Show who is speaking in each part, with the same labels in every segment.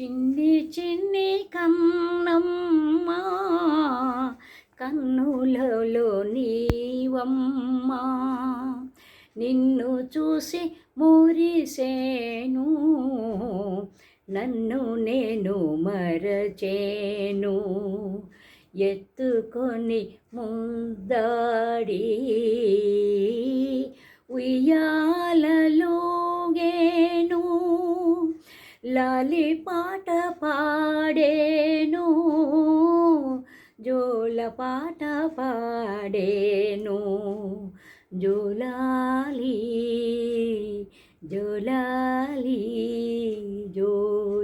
Speaker 1: చిన్ని చిన్ని కన్నమ్మ కన్నులలో నీవమ్మ. నిన్ను చూసి మురిసేను నన్ను నేను మరచేను. ఎత్తుకొని ముందాడి ఉయ్యాలలోగేను లాలి పాట పాడేను జోల పాట పాడేను జోలాలి జోలాలి జో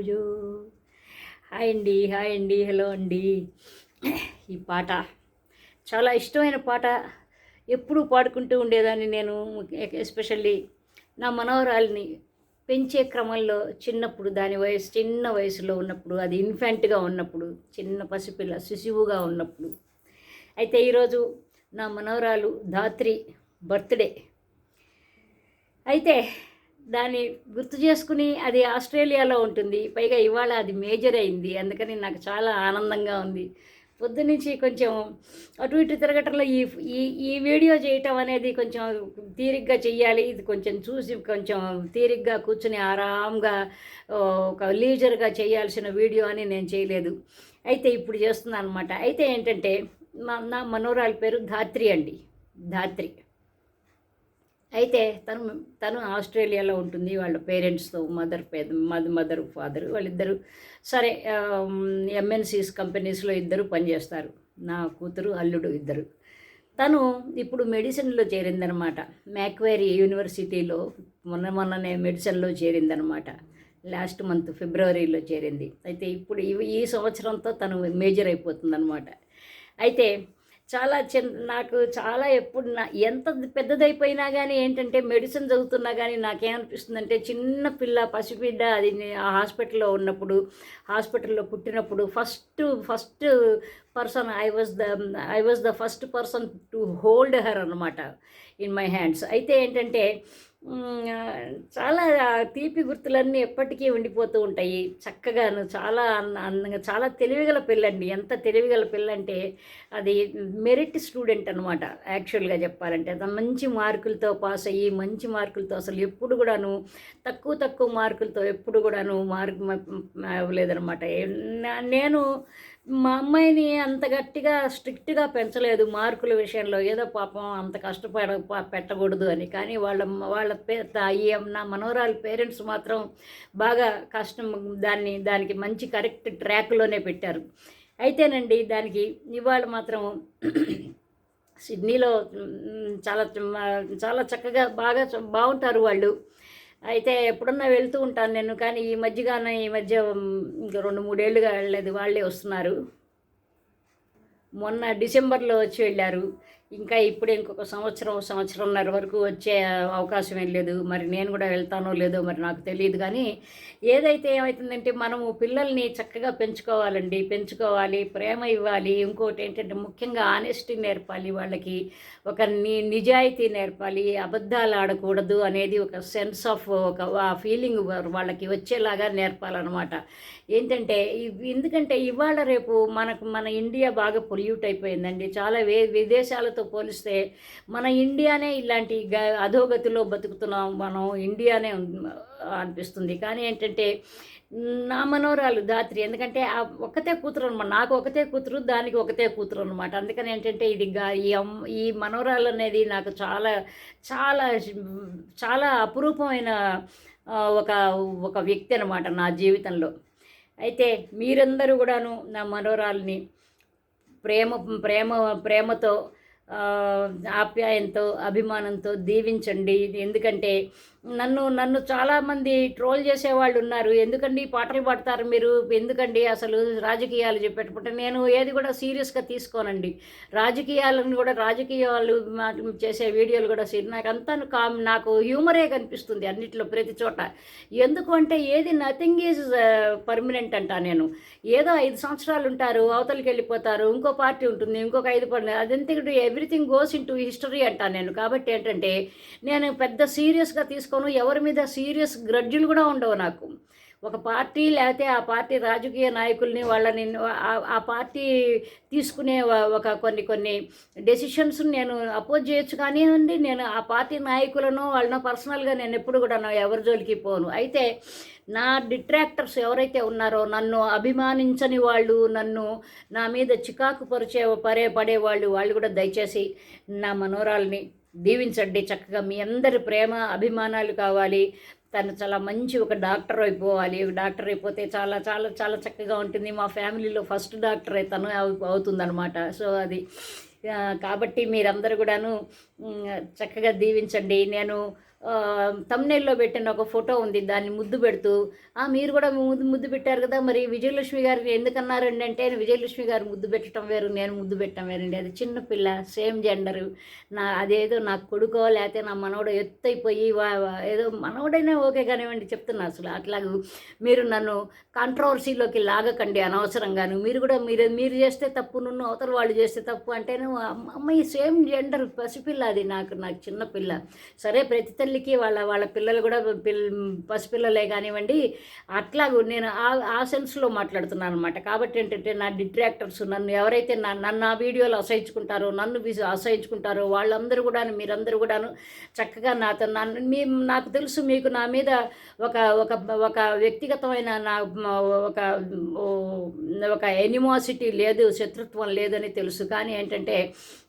Speaker 1: జో. హాయ్ అండి హాయ్ అండి హలో అండి. ఈ పాట చాలా ఇష్టమైన పాట. ఎప్పుడూ పాడుకుంటూ ఉండేదాన్ని నేను ఎస్పెషల్లీ నా మనవరాలిని పెంచే క్రమంలో చిన్నప్పుడు దాని వయసు చిన్న వయసులో ఉన్నప్పుడు అది ఇన్ఫెంట్గా ఉన్నప్పుడు చిన్న పసిపిల్ల శిశువుగా ఉన్నప్పుడు. అయితే ఈరోజు నా మనవరాలు ధాత్రి బర్త్డే. అయితే దాన్ని గుర్తు చేసుకుని అది ఆస్ట్రేలియాలో ఉంటుంది. పైగా ఇవాళ అది మేజర్ అయింది. అందుకని నాకు చాలా ఆనందంగా ఉంది. పొద్దునుంచి కొంచెం అటు ఇటు తిరగటంలో ఈ ఈ ఈ వీడియో చేయటం అనేది కొంచెం తీరిగ్గా చెయ్యాలి. ఇది కొంచెం చూసి కొంచెం తీరిగ్గా కూర్చుని ఆరాంగా ఒక లీజర్గా చేయాల్సిన వీడియో అని నేను చేయలేదు. అయితే ఇప్పుడు చేస్తున్నాను అనమాట అయితే ఏంటంటే మా నా మనోరాలి పేరు ధాత్రి అండి. ధాత్రి. అయితే తను తను ఆస్ట్రేలియాలో ఉంటుంది. వాళ్ళ పేరెంట్స్తో మదర్ పేద మద మదర్ ఫాదర్ వాళ్ళిద్దరు. సరే ఎంఎన్సీస్ కంపెనీస్లో ఇద్దరు పనిచేస్తారు. నా కూతురు అల్లుడు ఇద్దరు. తను ఇప్పుడు మెడిసిన్లో చేరిందనమాట. మ్యాక్వేరీ యూనివర్సిటీలో మొన్న మొన్ననే మెడిసిన్లో చేరిందనమాట. లాస్ట్ మంత్ ఫిబ్రవరిలో చేరింది. అయితే ఇప్పుడు ఈ సంవత్సరంతో తను మేజర్ అయిపోతుందనమాట. అయితే చాలా చిన్న నాకు చాలా ఎప్పుడు నా ఎంత పెద్దదైపోయినా కానీ ఏంటంటే మెడిసిన్ చదువుతున్నా కానీ నాకేమనిపిస్తుందంటే చిన్న పిల్ల పసిబిడ్డ అది ఆ హాస్పిటల్లో ఉన్నప్పుడు హాస్పిటల్లో పుట్టినప్పుడు first first person I was the I was the first person to hold her అనమాట ఇన్ మై హ్యాండ్స్. అయితే ఏంటంటే చాలా తీపి గుర్తులన్నీ ఎప్పటికీ ఉండిపోతూ ఉంటాయి. చక్కగాను చాలా అందంగా చాలా తెలివిగల పిల్లండి. ఎంత తెలివిగల పిల్లంటే అది మెరిట్ స్టూడెంట్ అనమాట యాక్చువల్గా చెప్పాలంటే. మంచి మార్కులతో పాస్ అయ్యి మంచి మార్కులతో అసలు ఎప్పుడు కూడాను తక్కువ తక్కువ మార్కులతో ఎప్పుడు కూడాను మార్క్ అవ్వలేదనమాట నేను మా అమ్మాయిని అంత గట్టిగా స్ట్రిక్ట్గా పెంచలేదు మార్కుల విషయంలో. ఏదో పాపం అంత కష్టపడ పెట్టకూడదు అని. కానీ వాళ్ళ వాళ్ళ ఈ నా మనోరాల పేరెంట్స్ మాత్రం బాగా కష్టం దాన్ని దానికి మంచి కరెక్ట్ ట్రాక్లోనే పెట్టారు. అయితేనండి దానికి ఇవాళ మాత్రం సిడ్నీలో చాలా చాలా చక్కగా బాగా బాగుంటారు వాళ్ళు. అయితే ఎప్పుడన్నా వెళ్తూ ఉంటాను నేను కానీ ఈ మధ్యగానే ఈ మధ్య ఇంకా రెండు మూడేళ్ళుగా వెళ్ళలేదు వాళ్ళే వస్తున్నారు. మొన్న డిసెంబర్లో వచ్చి వెళ్ళారు. ఇంకా ఇప్పుడు ఇంకొక సంవత్సరం సంవత్సరంన్నర వరకు వచ్చే అవకాశం ఏం లేదు. మరి నేను కూడా వెళ్తానో లేదో మరి నాకు తెలియదు. కానీ ఏదైతే ఏమవుతుందంటే మనము పిల్లల్ని చక్కగా పెంచుకోవాలండి. పెంచుకోవాలి ప్రేమ ఇవ్వాలి. ఇంకోటి ఏంటంటే ముఖ్యంగా ఆనెస్టీ నేర్పాలి వాళ్ళకి. ఒక ని నిజాయితీ నేర్పాలి. అబద్ధాలు ఆడకూడదు అనేది ఒక సెన్స్ ఆఫ్ ఒక ఫీలింగ్ వాళ్ళకి వచ్చేలాగా నేర్పాలన్నమాట. ఏంటంటే ఎందుకంటే ఇవాళ రేపు మనకు మన ఇండియా బాగా పొల్యూట్ అయిపోయిందండి. చాలా వే విదేశాలతో పోలిస్తే మన ఇండియానే ఇలాంటి అధోగతిలో బతుకుతున్నాం మనం ఇండియానే అనిపిస్తుంది. కానీ ఏంటంటే నా మనోరాలు దాత్రి ఎందుకంటే ఆ ఒకతే కూతురు అనమాట నాకు ఒకతే కూతురు దానికి ఒకతే కూతురు అనమాట అందుకని ఏంటంటే ఇది ఈ ఈ మనోరాలు అనేది నాకు చాలా చాలా చాలా అపురూపమైన ఒక ఒక వ్యక్తి అనమాట నా జీవితంలో. అయితే మీరందరూ కూడాను నా మనోరాల్ని ప్రేమ ప్రేమ ప్రేమతో ఆప్యాయంతో అభిమానంతో దీవించండి. ఎందుకంటే నన్ను నన్ను చాలామంది ట్రోల్ చేసేవాళ్ళు ఉన్నారు. ఎందుకండి పాటలు పాడతారు మీరు? ఎందుకండి అసలు రాజకీయాలు చెప్పేటప్పుడు? నేను ఏది కూడా సీరియస్గా తీసుకోనండి. రాజకీయాలను కూడా రాజకీయాలు చేసే వీడియోలు కూడా నాకు అంతా కామ్ నాకు హ్యూమరే కనిపిస్తుంది అన్నిట్లో ప్రతి చోట. ఎందుకు అంటే ఏది నథింగ్ ఈజ్ పర్మనెంట్ అంట నేను. ఏదో ఐదు సంవత్సరాలు ఉంటారు అవతలకి వెళ్ళిపోతారు ఇంకో పార్టీ ఉంటుంది ఇంకొక ఐదు పని అదంతా everything goes in to history అంటాను నేను. కాబట్టి ఏంటంటే నేను పెద్ద సీరియస్గా తీసుకోను ఎవరి మీద సీరియస్ గ్రడ్జులు కూడా ఉండవు నాకు. ఒక పార్టీ లేకపోతే ఆ పార్టీ రాజకీయ నాయకుల్ని వాళ్ళని ఆ- పార్టీ తీసుకునే ఒక కొన్ని కొన్ని డెసిషన్స్ నేను అపోజ్ చేయొచ్చు కానివ్వండి. నేను ఆ పార్టీ నాయకులను వాళ్ళను పర్సనల్గా నేను ఎప్పుడు కూడా ఎవరి జోలికి పోను. అయితే నా డిట్రాక్టర్స్ ఎవరైతే ఉన్నారో నన్ను అభిమానించని వాళ్ళు నన్ను నా మీద చికాకు పరిచే పరే పడేవాళ్ళు వాళ్ళు కూడా దయచేసి నా మనోరాల్ని దీవించండి. చక్కగా మీ అందరి ప్రేమ అభిమానాలు కావాలి. తను చాలా మంచి ఒక డాక్టర్ అయిపోవాలి. డాక్టర్ అయిపోతే చాలా చాలా చాలా చక్కగా ఉంటుంది. మా ఫ్యామిలీలో ఫస్ట్ డాక్టర్ తను అవుతుందనమాట అవుతుందన్నమాట. సో అది కాబట్టి మీరందరూ కూడాను చక్కగా దీవించండి. నేను తమ్నెల్లో పెట్టిన ఒక ఫోటో ఉంది దాన్ని ముద్దు పెడుతూ. "ఆ, మీరు కూడా ముద్దు ముద్దు పెట్టారు కదా మరి విజయలక్ష్మి గారిని ఎందుకన్నారండి అంటే విజయలక్ష్మి గారు ముద్దు పెట్టడం వేరు నేను ముద్దు పెట్టడం వేరండి. అది చిన్న పిల్ల సేమ్ జెండరు నా అదేదో నా కొడుకో లేకపోతే నా మనవడు ఎత్తైపోయి వా- ఏదో మనవడైనా ఓకే కానివ్వండి చెప్తున్నా అసలు. అట్లాగూ మీరు నన్ను కాంట్రవర్సీలోకి లాగకండి అనవసరంగాను. మీరు కూడా మీరు మీరు చేస్తే తప్పు నున్ను అవతల వాళ్ళు చేస్తే తప్పు అంటేనే అమ్మాయి సేమ్ జెండర్ పసిపిల్ల అది నాకు నాకు చిన్నపిల్ల సరే ప్రతి తల్లికి వాళ్ళ వాళ్ళ పిల్లలు కూడా పిల్ పసిపిల్లలే కానివ్వండి అట్లాగూ నేను ఆ ఆ సెన్స్లో మాట్లాడుతున్నాను అనమాట కాబట్టి ఏంటంటే నా డిట్రాక్టర్స్ నన్ను ఎవరైతే నా నన్ను ఆ వీడియోలు అసహించుకుంటారో నన్ను అసహించుకుంటారో వాళ్ళందరూ కూడాను మీరందరూ కూడాను చక్కగా నాతో నన్ను మీ నాకు తెలుసు మీకు నా మీద ఒక ఒక ఒక వ్యక్తిగతమైన నా ఒక ఒక ఎనిమాసిటీ లేదు శత్రుత్వం లేదని తెలుసు. కానీ ఏంటంటే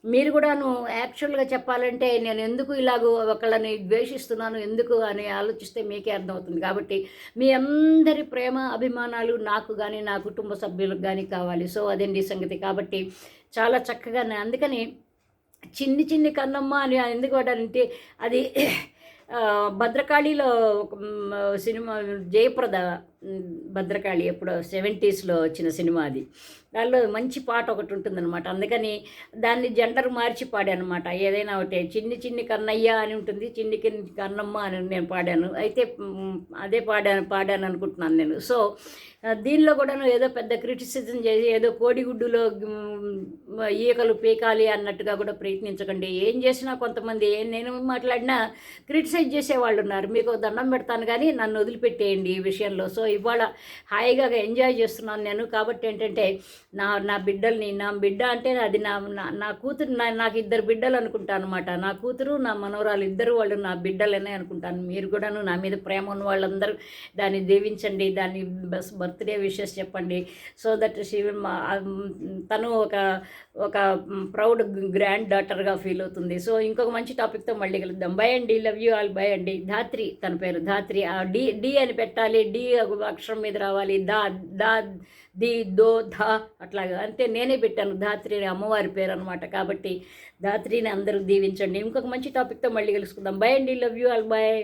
Speaker 1: మీరు కూడాను యాక్చువల్గా చెప్పాలంటే నేను ఎందుకు ఇలాగ ఒకళ్ళని ద్వేషిస్తున్నాను ఎందుకు అని ఆలోచిస్తే మీకే అర్థమవుతుంది. కాబట్టి మీ అందరి ప్రేమ అభిమానాలు నాకు కానీ నా కుటుంబ సభ్యులకు కానీ కావాలి. సో అదండి సంగతి. కాబట్టి చాలా చక్కగా అందుకని చిన్ని చిన్ని కన్నమ్మ అని ఎందుకు అంటే అది భద్రకాళిలో ఒక సినిమా జయప్రద భద్రకాళి ఎప్పుడో సెవెంటీస్లో వచ్చిన సినిమా అది. దానిలో మంచి పాట ఒకటి ఉంటుందన్నమాట. అందుకని దాన్ని జెండర్ మార్చి పాడానమాట. ఏదైనా ఒకటి చిన్ని చిన్ని కన్నయ్య అని ఉంటుంది చిన్ని చిన్ని కన్నమ్మ అని నేను పాడాను. అయితే అదే పాడాను పాడాను అనుకుంటున్నాను నేను. సో దీనిలో కూడాను ఏదో పెద్ద క్రిటిసిజం చేసి ఏదో కోడిగుడ్డులో ఈకలు పీకాలి అన్నట్టుగా కూడా ప్రయత్నించకండి. ఏం చేసినా కొంతమంది ఏం నేను మాట్లాడినా క్రిటిసైజ్ చేసేవాళ్ళు ఉన్నారు. మీకు దండం పెడతాను కానీ నన్ను వదిలిపెట్టేయండి ఈ విషయంలో. సో ఇవాళ హాయిగా ఎంజాయ్ చేస్తున్నాను నేను. కాబట్టి ఏంటంటే నా నా బిడ్డల్ని నా బిడ్డ అంటే అది నా నా- కూతురు నా నాకు ఇద్దరు బిడ్డలు అనుకుంటాను అనమాట నా కూతురు నా మనవరాలు ఇద్దరు వాళ్ళు నా బిడ్డలనే అనుకుంటాను. మీరు కూడాను నా మీద ప్రేమ ఉన్న వాళ్ళందరూ దాన్ని దీవించండి. దాన్ని బస్ బర్త్డే విషెస్ చెప్పండి. సో దట్ షీ తను ఒక ఒక ప్రౌడ్ గ్రాండ్ డాటర్గా ఫీల్ అవుతుంది. సో ఇంకొక మంచి టాపిక్తో మళ్ళీ కలుద్దాం. బై అండి. Love you all. బై అండి. ధాత్రి తన పేరు. ధాత్రి. ఆ డి డి అని పెట్టాలి. డి అక్షరం మీద రావాలి. దా దా ది దో ధా అట్లాగా. అంతే నేనే పెట్టాను. ధాత్రి అమ్మవారి పేరు అనమాట కాబట్టి ధాత్రిని అందరూ దీవించండి. ఇంకొక మంచి టాపిక్తో మళ్ళీ కలుసుకుందాం. బై అండి. Love you all bye